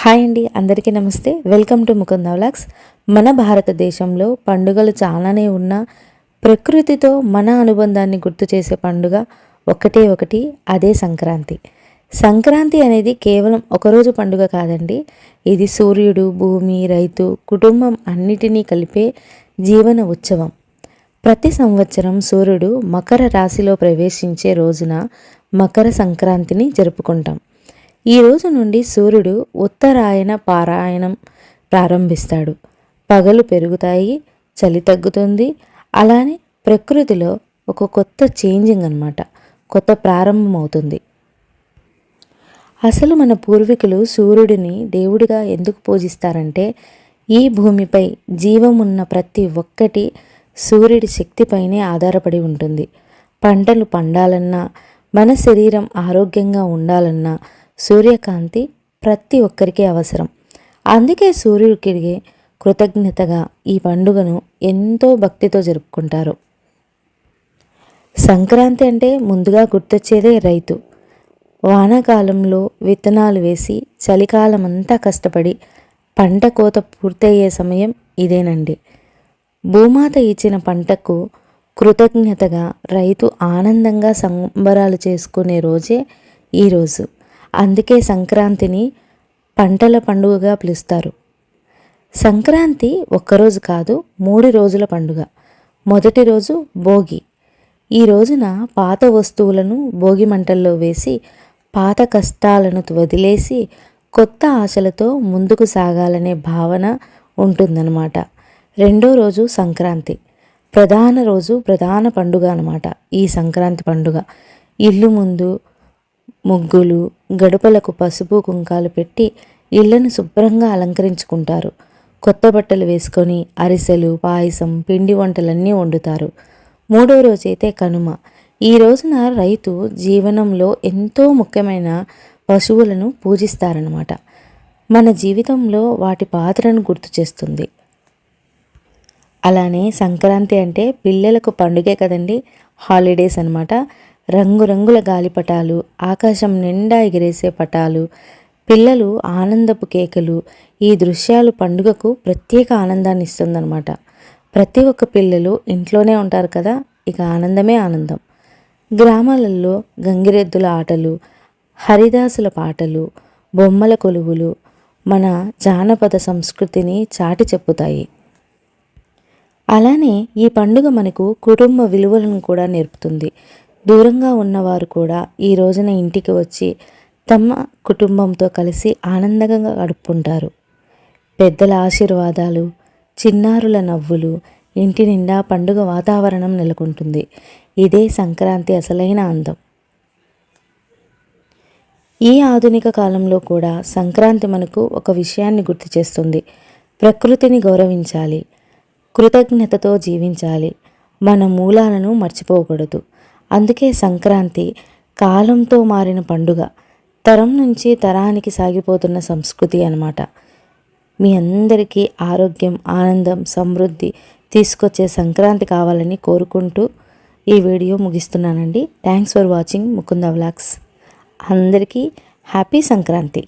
Hi అండి అందరికీ నమస్తే. వెల్కమ్ టు ముకుంద వ్లాగ్స్ మన భారతదేశంలో పండుగలు చాలానే ఉన్న ప్రకృతితో మన అనుబంధాన్ని గుర్తు చేసే పండుగ ఒకటే ఒకటి అదే సంక్రాంతి. సంక్రాంతి అనేది కేవలం ఒకరోజు పండుగ కాదండి. ఇది సూర్యుడు భూమి రైతు కుటుంబం అన్నిటినీ కలిపే జీవన ఉత్సవం. ప్రతి సంవత్సరం సూర్యుడు మకర రాశిలో ప్రవేశించే రోజున మకర సంక్రాంతిని జరుపుకుంటాం. ఈ రోజు నుండి సూర్యుడు ఉత్తరాయణ పారాయణం ప్రారంభిస్తాడు. పగలు పెరుగుతాయి చలి తగ్గుతుంది. అలానే ప్రకృతిలో ఒక కొత్త చేంజింగ్ అనమాట కొత్త ప్రారంభం అవుతుంది. అసలు మన పూర్వీకులు సూర్యుడిని దేవుడిగా ఎందుకు పూజిస్తారంటే ఈ భూమిపై జీవం ఉన్న ప్రతి ఒక్కటి సూర్యుడి శక్తిపైనే ఆధారపడి ఉంటుంది. పంటలు పండాలన్నా మన శరీరం ఆరోగ్యంగా ఉండాలన్నా సూర్యకాంతి ప్రతి ఒక్కరికి అవసరం. అందుకే సూర్యుడికి కృతజ్ఞతగా ఈ పండుగను ఎంతో భక్తితో జరుపుకుంటారు. సంక్రాంతి అంటే ముందుగా గుర్తొచ్చేదే రైతు. వానాకాలంలో విత్తనాలు వేసి చలికాలం అంతా కష్టపడి పంట కోత పూర్తయ్యే సమయం ఇదేనండి. భూమాత ఇచ్చిన పంటకు కృతజ్ఞతగా రైతు ఆనందంగా సంబరాలు చేసుకునే రోజే ఈరోజు అందుకే సంక్రాంతిని పంటల పండుగగా పిలుస్తారు. సంక్రాంతి ఒక్కరోజు కాదు మూడు రోజుల పండుగ. మొదటి రోజు భోగి. ఈ రోజున పాత వస్తువులను భోగి మంటల్లో వేసి పాత కష్టాలను వదిలేసి కొత్త ఆశలతో ముందుకు సాగాలనే భావన ఉంటుందన్నమాట. రెండో రోజు సంక్రాంతి. ప్రధాన రోజు ప్రధాన పండుగ అనమాట ఈ సంక్రాంతి పండుగ. ఇల్లు ముందు ముగ్గులు గడపలకు పసుపు కుంకాలు పెట్టి ఇళ్ళను శుభ్రంగా అలంకరించుకుంటారు. కొత్త బట్టలు వేసుకొని అరిసెలు పాయసం పిండి వంటలన్నీ వండుతారు. మూడో రోజైతే కనుమ. ఈ రోజున రైతు జీవనంలో ఎంతో ముఖ్యమైన పశువులను పూజిస్తారనమాట మన జీవితంలో వాటి పాత్రను గుర్తు చేస్తుంది. అలానే సంక్రాంతి అంటే పిల్లలకు పండుగే కదండి. హాలిడేస్ అనమాట రంగురంగుల గాలిపటాలు ఆకాశం నిండా ఎగిరేసే పటాలు పిల్లలు ఆనందపు కేకలు ఈ దృశ్యాలు పండుగకు ప్రత్యేక ఆనందాన్ని ఇస్తుందన్నమాట. ప్రతి ఒక్క పిల్లలు ఇంట్లోనే ఉంటారు కదా ఇక ఆనందమే ఆనందం. గ్రామాలలో గంగిరెద్దుల ఆటలు హరిదాసుల పాటలు బొమ్మల కొలువులు మన జానపద సంస్కృతిని చాటి చెప్పుతాయి. అలానే ఈ పండుగ మనకు కుటుంబ విలువలను కూడా నేర్పుతుంది. దూరంగా ఉన్నవారు కూడా ఈ రోజున ఇంటికి వచ్చి తమ కుటుంబంతో కలిసి ఆనందంగా గడుపుకుంటారు. పెద్దల ఆశీర్వాదాలు చిన్నారుల నవ్వులు ఇంటి నిండా పండుగ వాతావరణం నెలకొంటుంది. ఇదే సంక్రాంతి అసలైన అందం. ఈ ఆధునిక కాలంలో కూడా సంక్రాంతి మనకు ఒక విషయాన్ని గుర్తు చేస్తుంది. ప్రకృతిని గౌరవించాలి కృతజ్ఞతతో జీవించాలి. మన మూలాలను మర్చిపోకూడదు. అందుకే సంక్రాంతి కాలంతో మారిన పండుగ. తరం నుంచి తరానికి సాగిపోతున్న సంస్కృతి అనమాట మీ అందరికీ ఆరోగ్యం ఆనందం సమృద్ధి తీసుకొచ్చే సంక్రాంతి కావాలని కోరుకుంటూ ఈ video ముగిస్తున్నానండి. Thanks for watching Mukunda vlogs అందరికీ హ్యాపీ సంక్రాంతి.